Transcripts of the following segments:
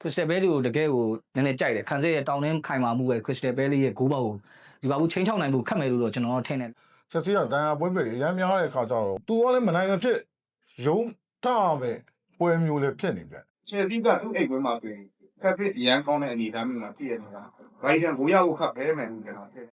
Crystal Palace ကိုတကယ်ကိုနည်းနည်းကြိုက်တယ်ခံစစ်ရဲ့တောင်းတင်းခိုင်မာမှုပဲ Crystal Palace ရဲ့ဂိုးပေါက်ကိုဒီပါဘူးချင်းချောက်နိုင်မှုခက်မယ်လို့တော့ကျွန်တော်တို့ထင်တယ်ချက်စီကတန်ရာပွဲပဲအများများတဲ့အခါကျတော့သူကလည်းမနိုင်မဖြစ်ရုံးထားပဲပွဲမျိုးလည်းဖြစ်နေပြန်ချယ်ဆီကသူ့အိတ်ကွင်းမှာတွင်ခက်ဖစ်ရန်ကောင်းတဲ့အနေအထားမျိုးမှာတည်ရနေတာဘိုင်ဒန်ကိုရောက်ခတ်ပဲမယ်လို့ကျွန်တော်ထင်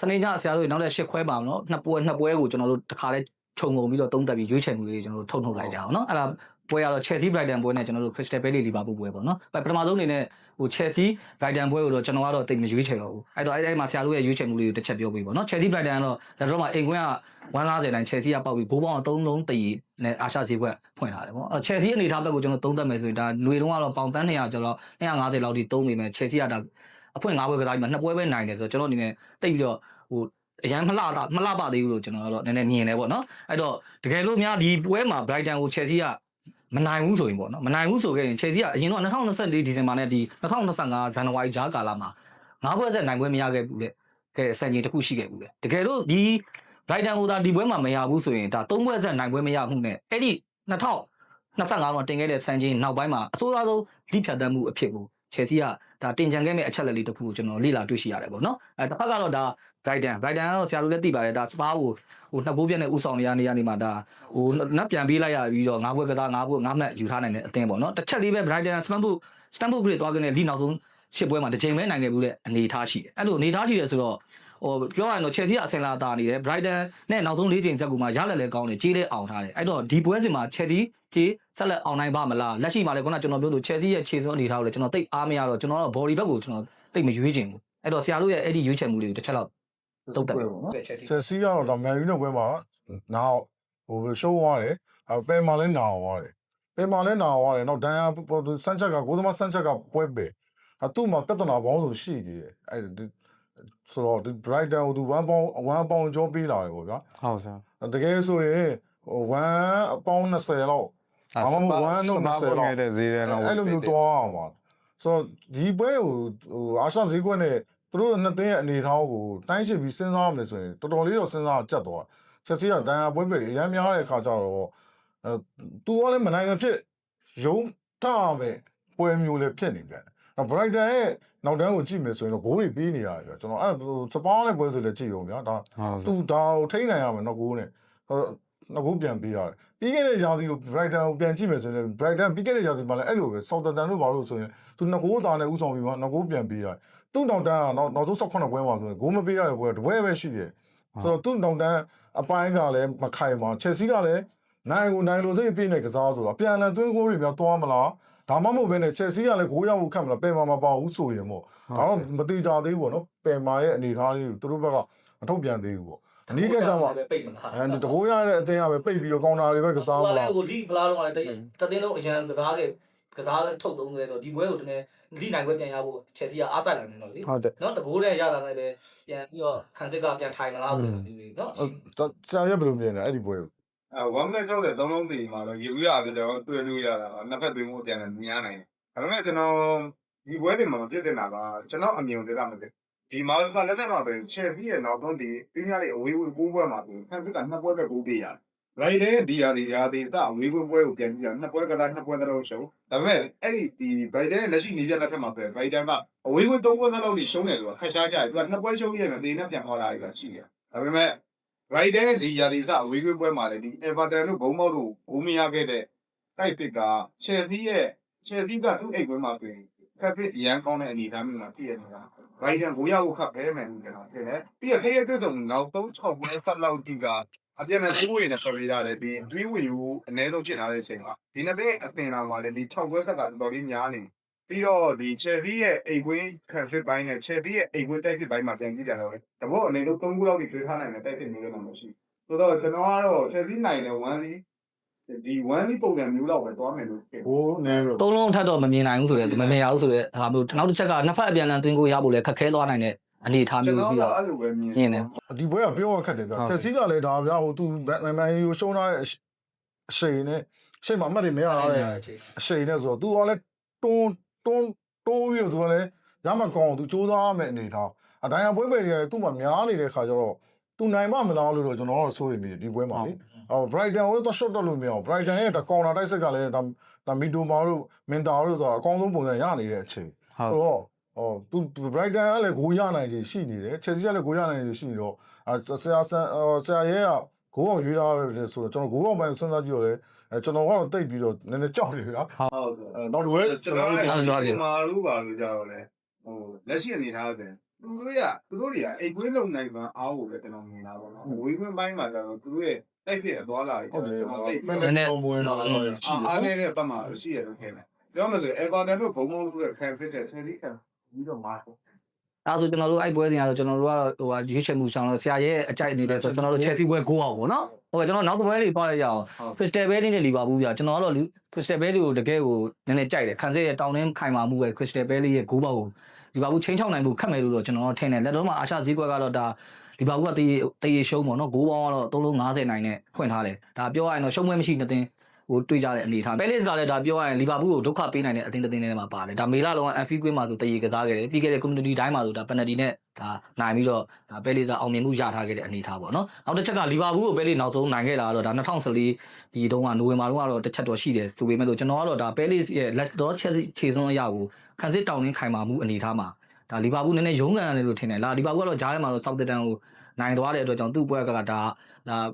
စနေညဆရာတို့နောက်တဲ့ရှစ်ခွဲပါမနော်နှစ်ပွဲနှစ်ပွဲကိုကျွန်တော်တို့တခါလဲခြုံငုံပြီးတော့သုံးတက်ပြီးရွေးချယ်မှုလေးကျွန်တော်တို့ထုတ်ထုတ်လိုက်ကြအောင်နော်အဲ့ဒါပွဲကတော့ Chelsea Brighton ပွဲနဲ့ကျွန်တော်တို့ Crystal Palace Liverpool ပွဲပေါ့နော်ပထမဆုံးအနေနဲ့ဟို Chelsea Brighton ပွဲကိုတော့ကျွန်တော်ကတော့တိတ်မရွေးချယ်တော့ဘူးအဲ့တော့အဲ့အဲ့မှာဆရာတို့ရဲ့ရွေးချယ်မှုလေးကိုတစ်ချက်ပြောပေးပါနော် Chelsea Brighton ကတော့ဒါတော့မှအိမ်ကွင်းက150တိုင်း Chelsea ကပေါက်ပြီးဘိုးပေါင်းအသုံးလုံးတည်နဲ့အာရှဈေးကွက်ဖွင့်လာတယ်ပေါ့အဲ့ Chelsea အနေထားဘက်ကိုကျွန်တော်သုံးသပ်မယ်ဆိုရင်ဒါຫນွေတုန်းကတော့ပေါင်တန်း200ကျော်တော့250လောက်ထိသုံးနေမယ် Chelsea ကဒါ အဖွင့်၅ပွဲကစားပြီးမှနှစ်ပွဲပဲနိုင်တယ်ဆိုတော့ကျွန်တော်အနေနဲ့တိတ်ပြီးတော့ဟိုအရန်မလှတာမလှပါသေးဘူးလို့ကျွန်တော်ကတော့နည်းနည်းမြင်တယ်ပေါ့နော်အဲ့တော့တကယ်လို့များဒီပွဲမှာ Brighton ကို Chelsea ကမနိုင်ဘူးဆိုရင်ပေါ့နော်မနိုင်ဘူးဆိုခဲ့ရင် Chelsea ကအရင်တော့2024ဒီဇင်ဘာနဲ့ဒီ2025ဇန်နဝါရီဂျာကာလာမှာငါးပွဲဆက်နိုင်ပွဲမရခဲ့ဘူးလေကဲစံချိန်တစ်ခုရှိခဲ့ဘူးလေတကယ်လို့ဒီ Brighton ကိုဒါဒီပွဲမှာမရဘူးဆိုရင်ဒါသုံးပွဲဆက်နိုင်ပွဲမရဘူးနဲ့အဲ့ဒီ2025မှာတင်ခဲ့တဲ့စံချိန်နောက်ပိုင်းမှာအဆိုးအဆုံးလိဖြတ်တတ်မှုအဖြစ်ကို Chelsea က ဒါတင်ကြံခဲ့မဲ့အချက်လက်လေးတစ်ခုကိုကျွန်တော်လေ့လာတွေ့ရှိရတယ်ပေါ့နော်အဲတစ်ဖက်ကတော့ဒါ Brighton Brighton ကတော့ဆရာတို့လည်းသိပါတယ်ဒါ Spa ကိုဟိုနှစ်ဘိုးပြက်နဲ့ဥဆောင်နေရနေရနေမှာဒါဟိုနက်ပြန်ပေးလိုက်ရပြီးတော့ငါးဘွဲကစားငါးဘွဲငါးမှတ်ယူထားနိုင်တဲ့အသင်းပေါ့နော်တစ်ချက်လေးပဲ Brighton Stamford Stamford Bridge သွားခဲ့တဲ့ဒီနောက်ဆုံးရှစ်ပွဲမှာတစ်ချိန်ပဲနိုင်ခဲ့ဘူးတဲ့အနေအထားရှိတယ်အဲ့လိုအနေအထားရှိတယ်ဆိုတော့ဟိုပြောရရင်တော့ Chelsea ကအဆင်လာတာနေတယ် Brighton နဲ့နောက်ဆုံး၄ချိန်ဆက်ကူမှာရလက်လဲကောင်းတယ်ကြီးလဲအောင်ထားတယ်အဲ့တော့ဒီပွဲစဉ်မှာ Chelsea ကြီး ဆက်လက်အောင်နိုင်ပါမလားလက်ရှိမှာလည်းခုနကကျွန်တော်ပြောလို့ Chelsea ရဲ့ခြေစွမ်းအနေထားကိုလည်းကျွန်တော်တိတ်အားမရတော့ကျွန်တော်တော့ body ဘက်ကိုကျွန်တော်တိတ်မရွေးချင်ဘူးအဲ့တော့ဆရာတို့ရဲ့အဲ့ဒီရွေးချယ်မှုလေးကိုတစ်ချက်လောက်တုတ်တက်ပြီပေါ့နော် Chelsea ချက်စီကတော့ဒါမယ်ယူနဲ့ပွဲမှာနောက်ဟိုရှုံးသွားတယ်အဲပဲမှာလည်းနာသွားတယ်ပဲမှာလည်းနာသွားတယ်နောက်ဒန်ယာဆန်ချက်ကကိုသမားဆန်ချက်ကပွဲပဲအတူမှာပြဿနာပေါင်းစုံရှိသေးတယ်အဲဒီဆိုတော့ဒီ Brighton ကိုသူ1ပေါင်း1ပေါင်းကျော်ပေးလာတယ်ပေါ့ဗျာဟုတ်ဆရာတကယ်ဆိုရင်ဟို1အပေါင်း20လောက် ဘာမှမဟုတ်1တို့20လောက်ခဲ့တဲ့ဈေးထဲတော့အဲ့လိုမျိုးသွားအောင်ပါဆိုတော့ဒီပွဲကိုဟိုအာရှဈေးကွက်နဲ့သူတို့နှစ်သိန်းရဲ့အနေအထားကိုတိုင်းချစ်ပြီးစဉ်းစားရမယ်ဆိုရင်တော်တော်လေးတော့စဉ်းစားကြက်သွားချက်စီကဒန်ယာပွဲပဲအများများတဲ့အခါကျတော့အဲသူကလည်းမနိုင်မဖြစ်ရုံးထားပဲပွဲမျိုးလည်းဖြစ်နေပြန်အဲဘရိုက်တန်ရဲ့နောက်တန်းကိုကြည့်မယ်ဆိုရင်တော့ဂိုးတွေပေးနေရတယ်ကျွန်တော်အဲ့စပါးနဲ့ပွဲဆိုလည်းကြည့်အောင်ဗျာဒါဟုတ်သူဒါကိုထိန်းနိုင်ရမယ်နော်ကိုးနဲ့ နော်ကိုးပြန်ပေးရတယ်ပြီးခဲ့တဲ့ရာသီကို Brighton ကိုပြန်ကြည့်မယ်ဆိုရင် Brighton ပြီးခဲ့တဲ့ရာသီမှာလည်းအဲ့လိုပဲ Southampton တို့ဘာလို့ဆိုရင်သူငကိုးသားနဲ့ဥဆောင်ပြီးမှငကိုးပြန်ပေးရတယ်သူ့တောင်တန်းကနောက်နောက်ဆုံး18ပွဲမှာဆိုရင်ဂိုးမပေးရတဲ့ပွဲတပွဲပဲရှိတယ်ဆိုတော့သူ့တောင်တန်းအပိုင်းကလည်းမခိုင်ပါ Chelsea ကလည်းနိုင်ကိုနိုင်လို့စိတ်ပြည့်နေကစားဆိုတော့ပြန်လည်သွင်းဂိုးတွေများသွားမလားဒါမှမဟုတ်ဘဲနဲ့ Chelsea ကလည်းဂိုးရောက်ဖို့ခက်မလားပယ်မာမပါဘူးဆိုရင်ပေါ့ဒါတော့မတိကြသေးဘူးပေါ့နော်ပယ်မာရဲ့အနေအထားလေးကိုသူတို့ဘက်ကမထုတ်ပြန်သေးဘူးပေါ့ အနည်းကကြမှာပိတ်မလားအဲတကိုးရတဲ့အတင်းကပဲပိတ်ပြီးတော့ကောင်တာတွေပဲကစားမလားဟိုဒီဘလားတော့လည်းတတင်းလုံးအရန်ကစားခဲ့ကစားလည်းထုတ်သုံးခဲ့တော့ဒီပွဲကိုတကယ်ဒီနိုင်ပွဲပြန်ရဖို့ Chelsea ကအားဆိုင်လာနေတော့လေဟုတ်တယ်နော်တကိုးနဲ့ရတာနဲ့ပဲပြန်ပြီးတော့ခန်းစစ်ကပြန်ထိုင်မလားဆိုတော့ဒီနော်ဆရာရဘယ်လိုမြင်လဲအဲ့ဒီပွဲကိုအဲ1 minute ကျော်တဲ့သုံးလုံးတည်မှာတော့ယူရပြီးတော့တွေ့လို့ရတာနှစ်ဖက်သွင်းမှုအကြံနဲ့များနိုင်တယ်ဒါပေမဲ့ကျွန်တော်ဒီပွဲတွေမှာမပြည့်စင်တာကကျွန်တော်အမြင်တွေကမသိ ဒီမာလစာလက်ထက်မှာပဲချယ်ပြီးရဲ့နောက်ဆုံးဒီတင်းရလေးအဝေးဝေးပိုးပွဲမှာပြီးဖန်စစ်ကနှစ်ပွဲပဲပိုးပေးရတယ်ရိုက်တဲ့ဒီယာဒီယာဒီတာအဝေးဝေးပွဲကိုပြန်ပြီးတော့နှစ်ပွဲကလာနှစ်ပွဲတော့ရှုံးဒါပေမဲ့အဲ့ဒီဒီဘိုင်ဒန်လက်ရှိနေပြလက်ထက်မှာပဲဘိုင်ဒန်ကအဝေးဝေးသုံးပွဲလောက်နေရှုံးတယ်ဆိုတာခက်ရှားကြတယ်သူကနှစ်ပွဲရှုံးရမယ်နေနဲ့ပြန်ဟောလာပြီရှိတယ်ဒါပေမဲ့ right တဲ့ဒီယာဒီစအဝေးကွေးပွဲမှာလည်းဒီ Everton တို့ဘုံမောက်တို့ဂိုးမရခဲ့တဲ့တိုက်တစ်က Chelsea ရဲ့ Chelsea ကသူ့အိတ်ကွင်းမှာတွင် ခက်ပစ်ရန်ကောင်းတဲ့အနေအထားမျိုးမှာတည်ရနေတာ right တဲ့ကိုရောက်ခတ်ပဲမယ်လို့ကျွန်တော်ထင်တယ်ပြီးရခေရဲ့တွေ့ဆုံနောက်3 6ပွဲဆက်လောက်တီကအပြန်နဲ့ကိုယ်ရည်နဲ့ဆော်ရရတယ်ဒီ dream win ကိုအနည်းဆုံးချစ်ထားတဲ့အချိန်ကဒီနှစ်သိအသင်လာမှာလည်းဒီ6ပွဲဆက်ကတော်တော်လေးများနေပြီးတော့ဒီ Chelsea ရဲ့အိတ်ကွင်းခံစစ်ပိုင်းနဲ့ Chelsea ရဲ့အိတ်ကွင်းတိုက်စစ်ပိုင်းမှာပြန်ကြည့်ကြတော့တဘောအနေလို့3ခုလောက်ထိတွေ့ထားနိုင်တဲ့တိုက်စစ်မျိုးလည်းမရှိဘူးဆိုတော့ကျွန်တော်ကတော့ Chelsea နိုင်တယ်1စီ ဒီ1စီပုံစံမျိုးလောက်ပဲသွားမယ်လို့ဖြစ်ဘိုးနဲပြီးသုံးလုံးအထက်တော့မမြင်နိုင်ဘူးဆိုတော့မမြင်ရဘူးဆိုတော့ဟာမျိုးနောက်တစ်ချက်ကနှစ်ဖက်အပြန်အလှန်သွင်းကိုရဖို့လည်းခက်ခဲသွားနိုင်တဲ့အနေအထားကျွန်မျိုးတော်ပြီးကတော့အဲ့လိုပဲမြင်မြင်တယ်ဒီပွဲကပြောရခက်တယ်ဗျဟုတ်ချက်စီကလည်းဒါဗျာဟိုသူမန်ယူကိုရှုံးထားတဲ့အရှိန်နဲ့ရှိန်မှာအမှတ်တွေမရတာတဲ့အရှိန်နဲ့ဆိုတော့သူကလည်းတွန်းတွန်းတိုးပြီးတော့သူကလည်းရမကောင်းသူစူးစမ်းရမယ်အနေထားအတိုင်းအပွဲပဲတွေကလည်းသူ့မှာများနေတဲ့ခါကျတော့ သူနိုင်မမလားလို့တော့ကျွန်တော်တို့စိုးရိမ်မိတယ်ဒီပွဲမှာလေအော် Brighton ကိုတော့ shot တက်လို့မရအောင် Brighton ရဲ့ corner တိုက်စစ်ကလည်းဒါဒါမီတိုမာတို့မင်တာတို့ဆိုတော့အကောင်းဆုံးပုံစံရနေတဲ့အချိန်ဟုတ်ဆိုတော့ဟောသူ Brighton ကလည်းဂိုးရနိုင်ခြင်းရှိနေတယ် Chelsea ကလည်းဂိုးရနိုင်ခြင်းရှိနေတော့အဲဆရာဆန်ဆရာရဲကဂိုးအောင်ရွေးရတယ်ဆိုတော့ကျွန်တော်ဂိုးအောင်ပိုင်းစဉ်းစားကြည့်တော့လေအဲကျွန်တော်ကတော့တိတ်ပြီးတော့နည်းနည်းကြောက်နေပြီလားဟုတ်ကဲ့အဲနောက်တစ်ဝဲကျွန်တော်လည်းမာလူပါလို့ကြတော့လေဟိုလက်ရှိအနေထားစဉ် သူတို့ရသူတို့တွေကအိတ်ကွေးလုံနိုင်မှအားကိုပဲကျွန်တော်မြင်တာပေါ့နော်ဝေးခွင်းပိုင်းမှာကျတော့သူတို့ရဲ့တိုက်စစ်အသွားလာတွေဟုတ်တယ်ကျွန်တော်တိတ်မင်းနဲ့ပုံပွဲတော့ရှိတယ်အားနေတဲ့ပတ်မှာရှိရလို့ခင်ဗျပြောမှဆိုအေဗာတန်တို့ဘုံဘုံတို့ရဲ့ခံစစ်တဲ့ဆယ်လီကပြီးတော့မှာ အဲဆိုကျွန်တော်တို့အဲ့ပွဲစဉ်ကတော့ကျွန်တော်တို့ကတော့ဟိုဟာရွေးချယ်မှုဆောင်တော့ဆရာရဲ့အကြိုက်အနေနဲ့ဆိုကျွန်တော်တို့ Chelsea ပွဲ9အောင်ပေါ့နော်ဟုတ်ကဲ့ကျွန်တော်နောက်တစ်ပွဲလေးပါလိုက်ရအောင် Crystal Palace နဲ့လီဗာပူးပြကျွန်တော်ကတော့ Crystal Palace ကိုတကယ်ကိုနည်းနည်းကြိုက်တယ်ခံစစ်ရဲ့တောင်းတင်းခိုင်မာမှုပဲ Crystal Palace ရဲ့ဂိုးပေါက်ကိုလီဗာပူးချင်းချောက်နိုင်မှုခက်မယ်လို့တော့ကျွန်တော်ထင်တယ်လက်တော့မှာအာရှဈေးကွက်ကတော့ဒါလီဗာပူးကတည်တည်ရှုံးပေါ့နော်ဂိုးပေါက်ကတော့3လုံး90နိုင်နဲ့ဖွင့်ထားတယ်ဒါပြောရရင်တော့ရှုံးပွဲမရှိတဲ့တင် ဟိုတွေ့ကြတဲ့အနေအထား Palace ကလည်းဒါပြောရရင်လီဗာပူးကိုဒုက္ခပေးနိုင်တဲ့အတင်းတင်းထဲမှာပါတယ်ဒါမေလာလုံးက FA ကွင်းမှာဆိုတည်ရကစားခဲ့တယ်ပြီးခဲ့တဲ့ community တိုင်းမှာဆိုဒါ penalty နဲ့ဒါနိုင်ပြီးတော့ဒါ Palace ကအောင်မြင်မှုရထားခဲ့တဲ့အနေအထားပေါ့နော်နောက်တစ်ချက်ကလီဗာပူးကို Palace နောက်ဆုံးနိုင်ခဲ့တာကတော့ဒါ2014ဒီတုန်းကနိုဝင်ဘာတုန်းကတော့တစ်ချက်တော့ရှိတယ်ဆိုပေမဲ့လို့ကျွန်တော်ကတော့ဒါ Palace ရဲ့လက်တော့ချက်ခြေစွန်းအရာကိုခံစစ်တောင်းတင်းခိုင်မာမှုအနေအထားမှာဒါလီဗာပူးနည်းနည်းရုန်းကန်ရတယ်လို့ထင်တယ်လာလီဗာပူးကတော့ဂျားထဲမှာတော့ Southampton ကိုနိုင်သွားတဲ့အတွက်ကြောင့်သူ့ပွဲကဒါဒါ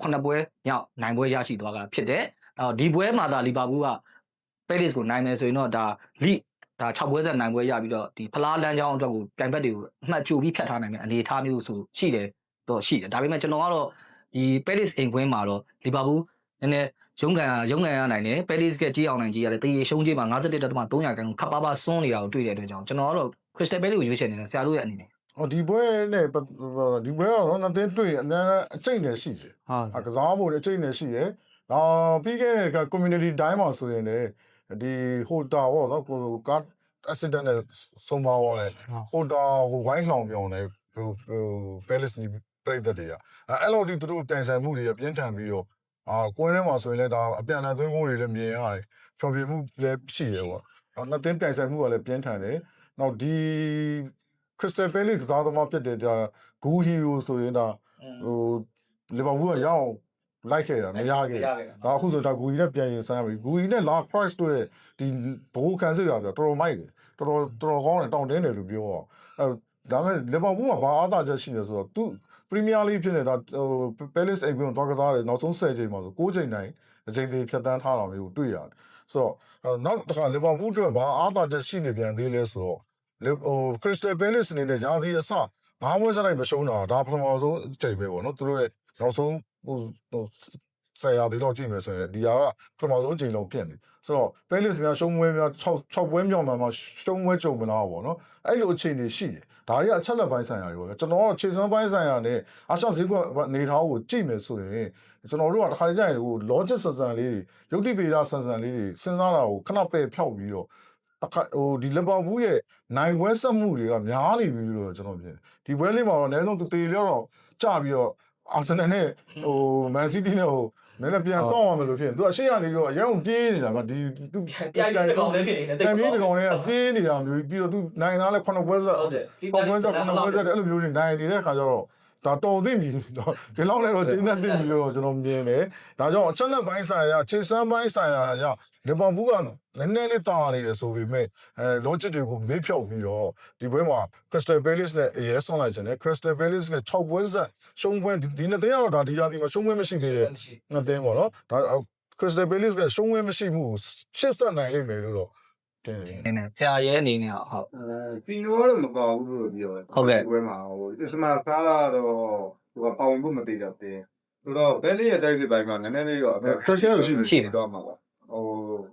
ခုနှစ်ပွဲမြောက်နိုင်ပွဲရရှိသွားတာဖြစ်တယ် အော်ဒီပွဲမှာဒါလီဗာပူးက Palace ကိုနိုင်မယ်ဆိုရင်တော့ဒါလိဒါ6ပွဲသက်နိုင်ပွဲရပြီးတော့ဒီဖလားလမ်းကြောင်းအတွက်ကိုပြိုင်ဘက်တွေကိုအမှတ်ကြိုပြီးဖြတ်ထားနိုင်မယ်အနေအထားမျိုးဆိုရှိတယ်တော့ရှိတယ်ဒါပေမဲ့ကျွန်တော်ကတော့ဒီ Palace အိမ်ခွင်းမှာတော့လီဗာပူးနည်းနည်းရုံးကန်ရုံးကန်ရနိုင်တယ် Palace ကကြီးအောင်နိုင်ကြီးရတယ်တရေရှုံးကြီးမှာ51.300ကျန်ခပ်ပါပါစွန်းနေတာကိုတွေ့တဲ့အတွက်ကြောင့်ကျွန်တော်ကတော့ Crystal Palace ကိုရွေးချယ်နေတယ်ဆရာတို့ရဲ့အနေနဲ့ဟောဒီပွဲနဲ့ပတ်ဒီပွဲကတော့နှစ်သိန်းတွေ့အများအကျိတ်နဲ့ရှိတယ်ဟုတ်အကစားဖို့အကျိတ်နဲ့ရှိတယ်။ ဒါပြီးခဲ့တဲ့ community တိုင်းမှာဆိုရင်လည်းဒီဟိုတာဟောနော်ကိုကား accident နဲ့ဆုံးပါသွားတယ်ဟိုတာဟိုဝိုင်းလောင်ပြောင်းတယ်ဟိုဟို palace ni ပြိတ္တတွေကအဲအဲ့လိုဒီသူတို့တိုင်ဆိုင်မှုတွေကပြင်းထန်ပြီးတော့အာကွင်းထဲမှာဆိုရင်လည်းဒါအပြန်အလှန်သွင်းမှုတွေလည်းမြင်ရတယ်ဖြောပြမှုလည်းရှိတယ်ပေါ့။နောက်နှစ်သိန်းတိုင်ဆိုင်မှုကလည်းပြင်းထန်တယ်။နောက်ဒီ crystal palace ကစားသမားဖြစ်တဲ့ဒါဂူဟီယိုဆိုရင်ဒါဟိုလီဗာပူးကရအောင် လိုက်ခဲ့တာမရခဲ့ဘူးဒါအခုဆိုဒါဂူကြီးနဲ့ပြန်ရင်ဆန်းရပြီဂူကြီးနဲ့လာ price တို့ရဲ့ဒီဘိုးခံစစ်ရပြတော်တော်မိုက်တယ်တော်တော်တော်တော်ကောင်းတယ်တောင်းတင်းတယ်လို့ပြောတော့အဲဒါမဲ့လီဗာပူးမှာဘာအားသာချက်ရှိလဲဆိုတော့သူပရီးမီးယားလိဖြစ်နေတာဟိုပဲလစ်အိမ်ကွင်းတော့ကစားတယ်နောက်ဆုံး10ချိန်မှာဆို6ချိန်နိုင်အချိန်သေးဖြတ်တန်းထားတာမျိုးတွေ့ရတယ်ဆိုတော့နောက်တစ်ခါလီဗာပူးအတွက်ဘာအားသာချက်ရှိနေပြန်သေးလဲဆိုတော့ဟိုခရစ္စတယ်ပဲလစ်အနေနဲ့ညာစီအစဘာမှစလိုက်မရှုံးတာဒါပထမဆုံးအချိန်ပဲပေါ့နော်သူတို့ရဲ့နောက်ဆုံး ဟိုဟိုဆယ်ရာဒီတော့ကြည့်မယ်ဆိုရင်ဒီဟာကပထမဆုံးအချိန်လုံးဖြစ်နေဆိုတော့ Palace များရှုံးပွဲများ6 6ပွဲမြောက်မှာမှာရှုံးပွဲကြုံမလားပေါ့နော်အဲ့လိုအခြေအနေရှိတယ်ဒါတွေကအချက်လက်ပိုင်းဆိုင်ရာတွေပေါ့ဗျကျွန်တော်ကခြေစွမ်းပိုင်းဆိုင်ရာနဲ့အာရှဈေးကွက်နေထားကိုကြည့်မယ်ဆိုရင်ကျွန်တော်တို့ကတစ်ခါကြရင်ဟို logic ဆန်ဆန်လေးတွေယုတ်တိပေဒဆန်ဆန်လေးတွေစဉ်းစားတာကိုခဏပယ်ဖြောက်ပြီးတော့တစ်ခါဟိုဒီလီဗာပူးရဲ့နိုင်ပွဲဆက်မှုတွေကများနေပြီလို့ကျွန်တော်မြင်ဒီပွဲလေးမှာတော့အနည်းဆုံးတေလျော့တော့ကြပြီးတော့ အာဆင်နယ်နဲ့ဟိုမန်စီးတီးနဲ့ဟိုနည်းနည်းပြန်ဆောင်းရမယ်လို့ဖြစ်ရင်သူကအရှိရနေပြီးတော့အရင်ကပြေးနေတာဗျဒီသူပြိုင်တကောင်လည်းဖြစ်နေတယ်တန်ပြေးတကောင်လေးကပြေးနေတာမျိုးပြီးတော့သူနိုင်သားလဲခုနှစ်ပွဲဆက်ဟုတ်တယ်ခုနှစ်ပွဲဆက်ခုနှစ်ပွဲဆက်အဲ့လိုမျိုးတွေနိုင်နေတဲ့ခါကျတော့ ဒါတော်သိပြီတော့ဒီလောက်နဲ့တော့ကျင်းတဲ့သိပြီလို့တော့ကျွန်တော်မြင်တယ်ဒါကြောင့်အချက်လက်ပိုင်းဆိုင်ရာခြေစမ်းပိုင်းဆိုင်ရာရလီဗာပူးကတော့နည်းနည်းလေးတာနေတယ်ဆိုပေမဲ့အဲ logic တွေကိုမေ့ဖြောက်ပြီးတော့ဒီပွဲမှာ Crystal Palace နဲ့အရေးဆောင်လိုက်ခြင်းနဲ့ Crystal Palace နဲ့6ပွဲဆက်ရှုံးပွဲဒီနှစ်သိန်းကတော့ဒါဒီရာသီမှာရှုံးပွဲမရှိသေးတယ်နှစ်သိန်းပေါ့နော်ဒါခရစ္စတယ်ဘယ်လစ်ကရှုံးဝဲမရှိမှုကိုရှစ်ဆက်နိုင်လိမ့်မယ်လို့တော့ တင်တယ်နေနေဆရာရဲ့အနေနဲ့ဟုတ်အဲဒီလိုတော့မကောင်းဘူးလို့ပြောတယ်ပွဲမှာဟိုအစ္စမာကားလာတော့ဟိုပေါင်ဖို့မသေးတော့တယ်ဆိုတော့ဘယ်လေးရဲ့တိုက်စစ်ပိုင်းမှာနည်းနည်းလေးတော့တော့မှာပေါ့ဟို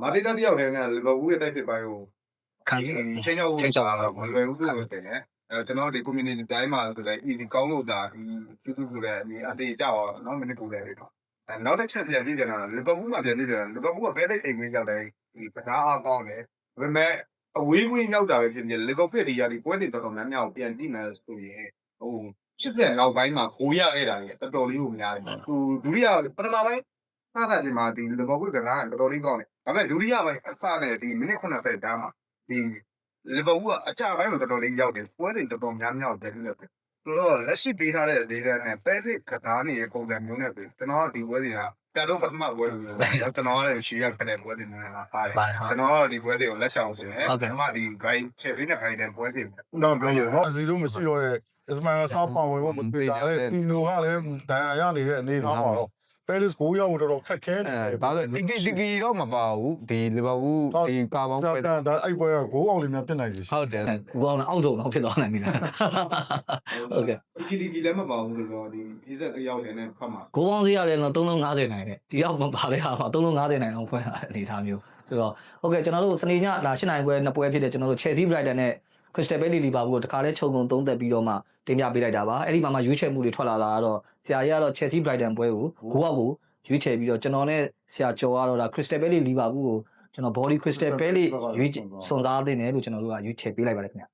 မာတီတာတယောက်တည်းနဲ့လီဗာပူးရဲ့တိုက်စစ်ပိုင်းကိုခံချင်းချောက်ချင်းချောက်တော့မလွယ်ဘူးလို့တင်တယ်အဲကျွန်တော်ဒီ community တိုင်းမှာဆိုတော့ဒီကောင်းလို့ဒါဒီသူကလည်းဒီအတေးကြောက်နော်မနစ်ကူလည်းတော့အဲနောက်တစ်ချက်ပြန်ကြည့်ကြတာလီဗာပူးမှာပြန်ကြည့်ကြတာလီဗာပူးကဘယ်တဲ့အိမ်ဝင်ရောက်တယ်ဒီပကားအားကောင်းတယ် ဒါပေမဲ့အဝေးဝင်းရောက်တာပဲဖြစ်နေလီဗာပူးဒီရာဒီပွဲတွေတော်တော်များများကိုပြန်ကြည့်မယ်ဆိုရင်ဟို80လောက်ပိုင်းမှာခိုးရခဲ့တာကြီးတော်တော်လေးကိုများတယ်ဟိုဒုတိယပထမပိုင်းအားသာချိန်မှာဒီလီဗာပူးကလည်းတော်တော်လေးကောင်းတယ်ဒါပေမဲ့ဒုတိယပိုင်းအစနဲ့ဒီမိနစ်90ဒါမှဒီလီဗာပူးကအကြပိုင်းမှာတော်တော်လေးရောက်တယ်ပွဲတွေတော်တော်များများတက်ပြီးတော့သူဆိုတော့လက်ရှိပေးထားတဲ့ဒေတာနဲ့ပဲစစ်ကစားနေတဲ့ပုံစံမျိုးနဲ့ပဲကျွန်တော်ကဒီပွဲတွေက တတော့ပထမပွဲတွေကျွန်တော်ကလည်းရှီရခတဲ့ပွဲတွေနဲ့လာပါတယ်ပါဟုတ်ကျွန်တော်ကဒီပွဲတွေကိုလက်ချအောင်ဆိုရင်ကျွန်မဒီ guide ချက်ပေးတဲ့ guide တဲ့ပွဲတွေတော့ပြောရနော်အစီလို့မရှိတော့တဲ့အစမန်ဆောက်ပါဝင်ဖို့မတွေ့တာလေပီနိုကလည်းဒဏ်ရာရနေတဲ့အနေထားပါတော့ ပဲလစ်ကိုရောက်တော်တော်ခက်ခဲနေအဲဘာလို့ဒီဒီဒီတော့မပါဘူးဒီလီဗာပူးဒီကာဘောင်းဒါပဲဒါအဲ့ပွဲကဂိုးအောင်လေးများပြစ်နိုင်တယ်ရှိဟုတ်တယ်ကူကောင်းတော့အောက်ဆုံးတော့ဖြစ်သွားနိုင်ပြီလားဟုတ်ကဲ့ဒီဒီဒီလည်းမပါဘူးလို့ပြောဒီပြည့်စက်အရောက်နေတဲ့ဖတ်မှာကိုပေါင်းစရလည်းတော့350နိုင်တယ်ဒီရောက်မပါတဲ့ဟာမှာ350နိုင်အောင်ဖွင့်တာအနေထားမျိုးဆိုတော့ဟုတ်ကဲ့ကျွန်တော်တို့စနေညဒါ8နိုင်ပွဲနှစ်ပွဲဖြစ်တဲ့ကျွန်တော်တို့ Chelsea Brighton နဲ့ Crystal Palace Liverpool ကိုတခါလဲခြုံငုံသုံးသက်ပြီးတော့မှတင်ပြပေးလိုက်တာပါအဲ့ဒီမှာမှရွေးချယ်မှုတွေထွက်လာတာကတော့ ဆရာကြီးကတော့ Chelsea Brighton ပွဲကိုဂိုးအောက်ကိုရွေးချယ်ပြီးတော့ကျွန်တော်နဲ့ဆရာကျော်ကတော့ဒါ Crystal Palace Liverpool ကိုကျွန်တော် Body Crystal Palace ရွေးစွန်သားတင်တယ်လို့ကျွန်တော်တို့ကရွေးချယ်ပေးလိုက်ပါတယ်ခင်ဗျ